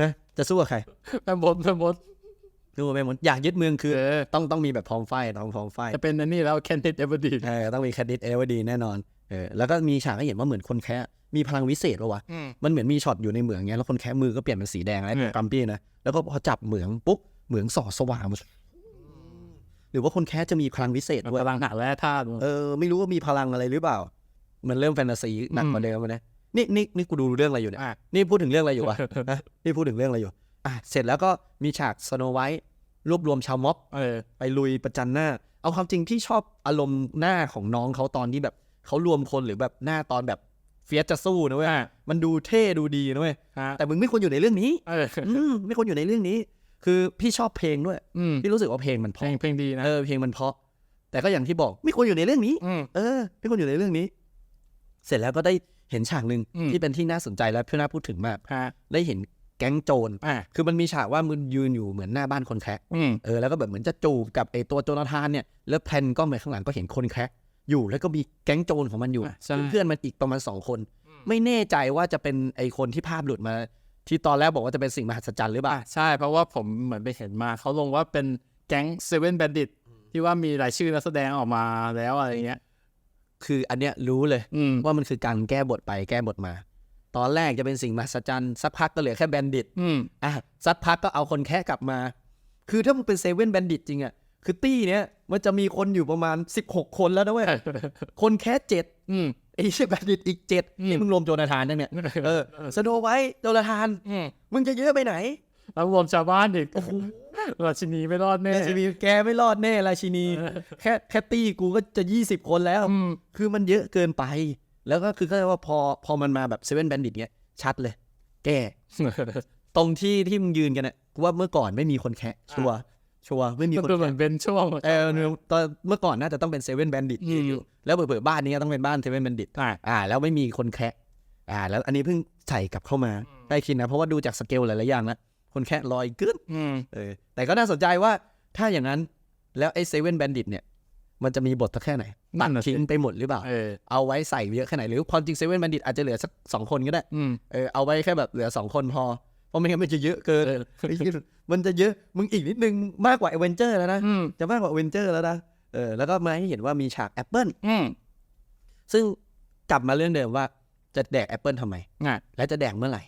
A: ฮะจะสู้กับใคร
B: แม่มดแม่มด
A: สู้กับแม่มดอยากยึดเมืองคือ
B: เออ
A: ต้องต้องมีแบบพร้อมไฟต้องพร้อมไฟ
B: จะเป็นอันนี้แล้วแคนดิดเอเวอร์ดี
A: เออต้องมีแคดิตเอเวอร์ดีแน่นอน เออแล้วก็มีฉากให้เห็นว่าเหมือนคนแค่มีพลังวิเศษปะวะ
B: อืม
A: มันเหมือนมีช็อตอยู่ในเหมืองเงี้ยแล้วคนแค่มือก็เปลี่ยนเป็นสีแดงอะไร
B: เนี่ย
A: กัมปี้นะแล้วก็พอจับเหมืองปุ๊บเหมืองส่อสว่างมาหรือว่าคนแค่จะมีพลังวิเศษ
B: มัน
A: ด้วย
B: กำลังหาแร่ธาตุ
A: เออไม่รู้ว่ามีพลังอะไรหรือเปล่า มันเริ่มแฟนตาซีหนัก
B: อืม
A: กว่าเดิมแล้วนะนี่นี่นี่กูดูเรื่องอะไรอยู่เนี่ย
B: อะ
A: นี่พูดถึงเรื่องอะไรอยู่วะฮะนี่พูดถึงเรื่องอะไรอยู่อะเสร็จแล้วก็มีฉากสโนไวท์รวบรวมชาวม็อบ
B: เออ
A: ไปลุยประจันหน้า เอาความจริงพี่ชอบอารมณ์หน้าของน้องเขาตอนที่แบบ เขารวมคนหรือแบบหน้าตอนแบบเฟียสจะสู้นะเว้ย
B: อะ
A: มันดูเท่ดูดีนะเว้ย
B: ฮะ
A: แต่มึงไม่ควรอยู่ในเรื่องนี้
B: เออ
A: อืมไม่ควรอยู่ในเรื่องนี้ คือพี่ชอบเพลงด้วย
B: อืม
A: พี่รู้สึกว่าเพลงมันเพ
B: เพล
A: ราะ
B: งเพลงดีนะ
A: เออเพลงมันเพราะ แต่ก็อย่างที่บอกไม่ควรอยู่ในเรื่องนี้
B: อืม
A: เออ ไม่ควรอยู่ในเรื่องนี้ เสร็จแล้วก็ได้เห็นฉากหนึ่ง
B: อืม
A: ที่เป็นที่น่าสนใจและเพื่อน่าพูดถึงมาก
B: ฮะ
A: ได้เห็นแก๊งโจร
B: อะ
A: คือมันมีฉากว่ามึงยืนอยู่เหมือนหน้าบ้านคนแคระ
B: อืม
A: เออแล้วก็แบบเหมือนจะจูบกับไอตัวโจนาธานเนี่ย แล้วแพลนกล้องไปข้างหลังก็เห็นคนแคระ อยู่แล้วก็มีแก๊งโจรของมันอยู่
B: อะใช่
A: เพื่อนมันอีกประมาณสองคน ไม่แน่ใจว่าจะเป็นไอคนที่ภาพหลุดมา ที่ตอนแรกบอกว่าจะเป็นสิ่งมหัศจรรย์หรือเปล่า
B: อะใช่เพราะว่าผมเหมือนไปเห็นมาเขาลงว่าเป็นแก๊งเซเว่นแบนดิตที่ว่ามีรายชื่อนักแสดงออกมาแล้วอะไรเงี้ย
A: คืออันเนี้ยรู้เลย
B: อืม
A: ว่ามันคือการแก้บทไปแก้บทมา ตอนแรกจะเป็นสิ่งมหัศจรรย์สักพักก็เหลือแค่แบนดิต
B: อืม
A: อะสักพักก็เอาคนแค่กลับมา คือถ้ามึงเป็นเซเว่นแบนดิตจริงอะ คือตี้เนี้ยมันจะมีคนอยู่ประมาณ 16 คนแล้วนะเว้ย คนแค่เจ็ด
B: อืม
A: ไอ้เชี่ยแบนดิตอีกเจ็ด
B: อืม
A: นี่มึงรวมโจนาธานยังเนี่ยเออสโนไวท์โจนาธาน
B: อืม
A: มึงจะเยอะไปไหน
B: แล้วรวมชาวบ้านอีกโอ้โหราชินีไม่รอดแน่
A: ราชินีแกไม่รอดแน่ราชินี แค่แค่ตี้กูก็จะ 20 คนแล้ว
B: อืม
A: คือมันเยอะเกินไป แล้วก็คือก็ว่าพอพอมันมาแบบเซเว่นแบนดิตเนี้ยชัดเลย แก้ตรงที่ที่มึงยืนกันเนี่ยกูว่าเมื่อก่อนไม่มีคนแคะชัวร์ ชัวร์ไม่มี
B: มัน
A: คน
B: ดูเหมือนเป็นช่วง
A: เออตอนเมื่อก่อนน่าจะต้องเป็นเซเว่นแบนดิต
B: อืม
A: แล้วเผื่อๆบ้านนี้ก็ต้องเป็นบ้านเซเว่นแบนดิต
B: อ่า
A: อ่า แล้วไม่มีคนแคะอ่า แล้วอันนี้เพิ่งใส่กลับเข้ามาใกล้คิดนะเพราะว่าดูจากสเกลหลายๆอย่างนะคนแคะลอยกึ้น
B: อืม
A: เออแต่ก็น่าสนใจว่าถ้าอย่างนั้นแล้วไอ้เซเว่นแบนดิตเนี่ย มันจะมีบทสักแค่ไหน
B: นั่
A: ตัด
B: นน่ะสิ
A: ทิ้งไปหมดหรือเปล่า
B: เออ
A: เอาไว้ใส่เยอะแค่ไหน หรือความจริงเซเว่นแบนดิตอาจจะเหลือสักสองคนก็ได้
B: อืม
A: เออเอาไว้แค่แบบเหลือสองคนพอเพ ราะไม่งั้นมันจะเยอะเกิน
B: เออ
A: ไอ้เหี้ยมันจะเยอะมึงอีกนิดนึงมากกว่าเอเวนเจอร์แล้วนะ
B: อืม
A: จะมากกว่าเวนเจอร์แล้วนะเออแล้วก็มาให้เห็นว่ามีฉากแอปเปิล
B: อืม
A: ซึ่งกลับมาเรื่องเดิมว่าจะแดกแอปเปิลทำไม
B: อะ
A: และจะแดกเมื่อไหร่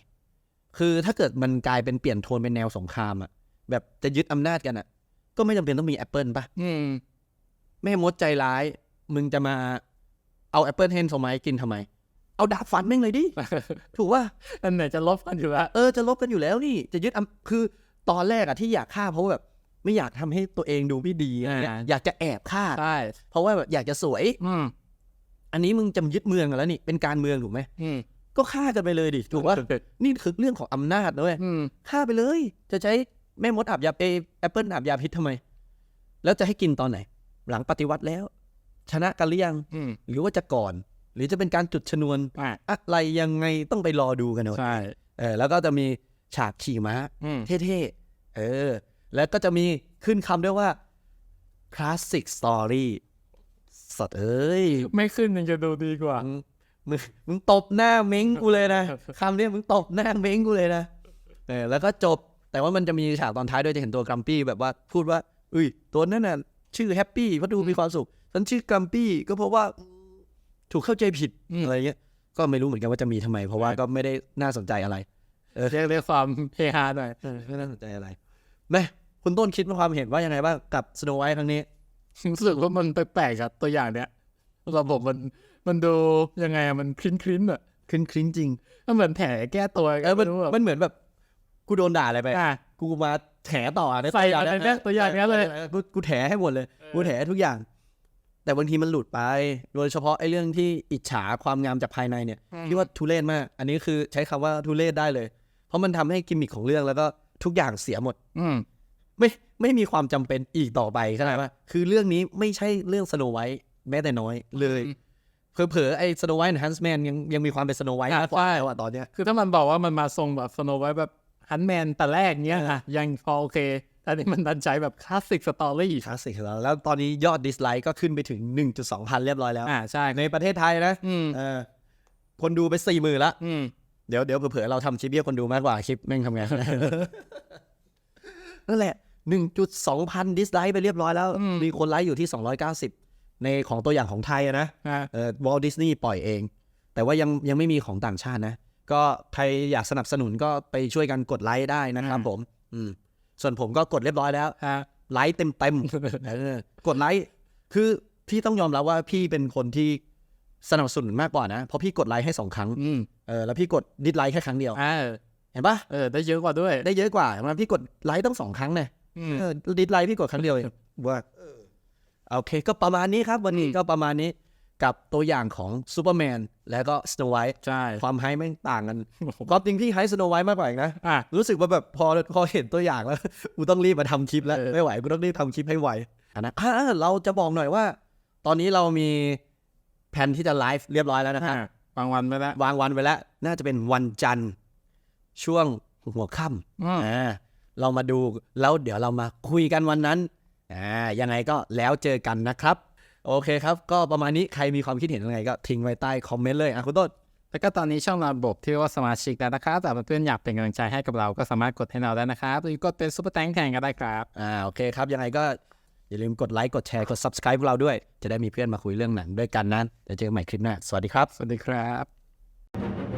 A: คือถ้าเกิดมันกลายเป็นเปลี่ยนโทนเป็นแนวสงครามอะแบบจะยึดอำนาจกันอะก็ไม่จำเป็นต้องมีแอปเปิลปะ
B: อืม
A: แม่มดใจร้าย มึงจะมาเอาแอปเปิลให้โทมัยกินทำไม เอาดาบฟันแม่งเลยดิ ถูกว่า
B: อันไหนจะลบกันอยู่แล้ว
A: เออจะลบกันอยู่แล้วนี่ จะยึดอำคือตอนแรกอะที่อยากฆ่าเพราะว่าแบบไม่อยากทำให้ตัวเองดูไม่ดีอะไรเงี้ย
B: อ่า
A: อยากจะแอบฆ่า
B: ใช่
A: เพราะว่าแบบอยากจะสวย
B: อืม
A: อันนี้มึงจะยึดเมืองกันแล้วนี่เป็นการเมืองถูกไหม
B: อืม
A: ก็ฆ่ากันไปเลยดิถูกว่านี่คือเรื่องของอำนาจนะเว้ย
B: อืม
A: ฆ่าไปเลย จะใช้แม่มดอาบยาเอแอปเปิลอาบยาพิษทำไม แล้วจะให้กินตอนไหน หลังปฏิวัติแล้ว ชนะกันหรือยัง
B: อืม
A: หรือว่าจะก่อน หรือจะเป็นการจุดชนวน
B: อะ
A: อะไรยังไงต้องไปรอดูกันเอา
B: ใช่
A: เออแล้วก็จะมีฉากขี่ม้า
B: อืม
A: เท่ๆเออ แล้วก็จะมีขึ้นคำด้วยว่าคลาสสิกสตอรี่สัตว์เอ้ย
B: ไม่ขึ้นยังจะดูดีกว่า
A: มึงมึงมึงตบหน้าเม้งกูเลยนะคำเนี้ยมึงตบหน้าเม้งกูเลยนะเออแล้วก็จบแต่ว่ามันจะมีฉากตอนท้ายด้วยจะเห็นตัวกรัมปี้แบบว่าพูดว่าอุ้ยตัวนั้นน่ะชื่อแฮปปี้เพราะดูมีความสุขฉันชื่อกรัมปี้ก็เพราะว่า ถูกเข้าใจผิด
B: อืม
A: อะไรเงี้ยก็ไม่รู้เหมือนกันว่าจะมีทำไม เพราะว่าก็ไม่ได้น่าสนใจอะไรเออ
B: เรียกได้ความเฮฮาหน่อย
A: เออไม่น่าสนใจอะไรแม่คุณต้นคิดว่าความเห็นว่ายังไงบ้างกับสโนไวท์ครั้งนี้
B: รู้สึกว่ามันแปลกๆครับตัวอย่างเนี้ยระบบมันมันดูยังไงอะมันคลิ้นคลิ้นๆอะ
A: คลิ้นคลิ้นจริง
B: มันเหมือนแผลแก้ตัว
A: เออมัน
B: ไรู้แบบ
A: มันเหมือนแบบกูโดนด่าอะไรไป
B: อะ
A: กูมาแถต่อใน
B: ใส่
A: ตัวอย่าง
B: อะไรเนี่ยตัวอย่างเนี้ยเลย
A: ออกูกูแถให้หมดเลยกูแถทุกอย่าง แต่บางทีมันหลุดไป โดยเฉพาะไอ้เรื่องที่อิจฉาความงามจากภายในเนี่ย
B: อืม
A: ที่ว่าทุเรศมาก อันนี้คือใช้คำว่าทุเรศได้เลย เพราะมันทำให้กิมมิคของเรื่องแล้วก็ทุกอย่างเสียหมด
B: อืม
A: ไม่ไม่มีความจำเป็นอีกต่อไปเข้าใจปะคือเรื่องนี้ไม่ใช่เรื่องสโนไวท์แม้แต่น้อยเลย
B: อืม
A: เผลอๆไอ้สโนไวท์ฮันส์แมนยังยังมีความเป็นสโนไวท์
B: อะ
A: มากกว่า
B: ใช่
A: แล้วอะตอนเนี้ย
B: คือถ้ามันบอกว่ามันมาทรงแบบสโนไว้แบบฮันแมนแต่แรกเนี้ยอะยังพอโอเค แต่นี่มันดันใจแบบคลาสสิกสตอรี่
A: คลาสสิกแล้วแล้วตอนนี้ยอดดิสไลค์ก็ขึ้นไปถึง 1.2 พันเรียบร้อยแล้ว
B: อ่าใช่
A: ในประเทศไทยนะ
B: อืม
A: เออคนดูไปสี่หมื่นละ
B: อืม
A: เดี๋ยวเดี๋ยวเผื่อๆเราทำคลิปเบี้ยคนดูมากกว่าคลิปแม่งทำไงนั่นแหละ 1.2 พันดิสไลค์ไปเรียบร้อยแล้ว
B: อืม
A: มีคนไลค์อยู่ที่ 290 ในของตัวอย่างของไทยอะนะ
B: อ่า
A: เออวอลดิสนีย์ปล่อยเอง แต่ว่ายังยังไม่มีของต่างชาตินะ ก็ใครอยากสนับสนุนก็ไปช่วยกันกดไลค์ได้นะครับผม อืม ส่วนผมก็กดเรียบร้อยแล้ว
B: อ่า
A: ไลค์เต็มเต็มๆเออกดไลค์คือพี่ต้องยอมรับว่าพี่เป็นคนที่สนับสนุนมากกว่านะเพราะพี่กดไลค์ให้สองครั้ง
B: อืม
A: เออแล้วพี่กดดิสไลค์แค่ครั้งเดียว
B: อ่า
A: เห็นปะ
B: เออได้เยอะกว่าด้วย
A: ได้เยอะกว่าเห็นไหมพี่กดไลค์ต้องสองครั้งเนี่ย
B: อืม
A: เออดิสไลค์พี่กดครั้งเดียวเองว่าโอเค ก็ประมาณนี้ครับ วันนี้
B: อืม
A: ก็ประมาณนี้ กับตัวอย่างของซูเปอร์แมนแล้วก็สโนไวท์
B: ใช่
A: ความไฮแม่งต่างกันความจริงพี่ไฮสโนไวท์มากกว่าอีกนะ
B: อะ
A: รู้สึกว่าแบบพอพอเห็นตัวอย่างแล้วกูต้องรีบมาทำคลิปแล้ว
B: เออ
A: ไม่ไหวกูต้องรีบทำคลิปให้ไวอะนะอะเราจะบอกหน่อยว่า ตอนนี้เรามีแผนที่จะไลฟ์เรียบร้อยแล้วนะครับ
B: อะบางวันไปแล้ว
A: วางวันไว้แล้ว น่าจะเป็นวันจันทร์ ช่วงหัวค่
B: อืมำ
A: อ่าเรามาดูแล้วเดี๋ยวเรามาคุยกันวันนั้นอ่ายังไงก็แล้วเจอกันนะครับ โอเคครับ ก็ประมาณนี้ใครมีความคิดเห็นยังไงก็ทิ้งไว้ใต้คอมเมนต์เลยอะคุณต้น
B: แล้วก็ตอนนี้ช่องระบบที่เรียกว่าสมาชิกแล้วนะครับแต่เพื่อนๆอยากเป็นกำลังใจให้กับเราก็สามารถกดให้เราได้นะครับหรือกดเป็นซุปเปอร์แตงแข่งก็ได้ครับ
A: อ่าโอเคครับยังไงก็อย่าลืมกดไลค์กดแชร์กด subscribe พวกเราด้วย จะได้มีเพื่อนมาคุยเรื่องหนังด้วยกันนั้นเดี๋ยวเจอกันใหม่คลิปหน้าสวัสดีครับ
B: สวัสดีครับ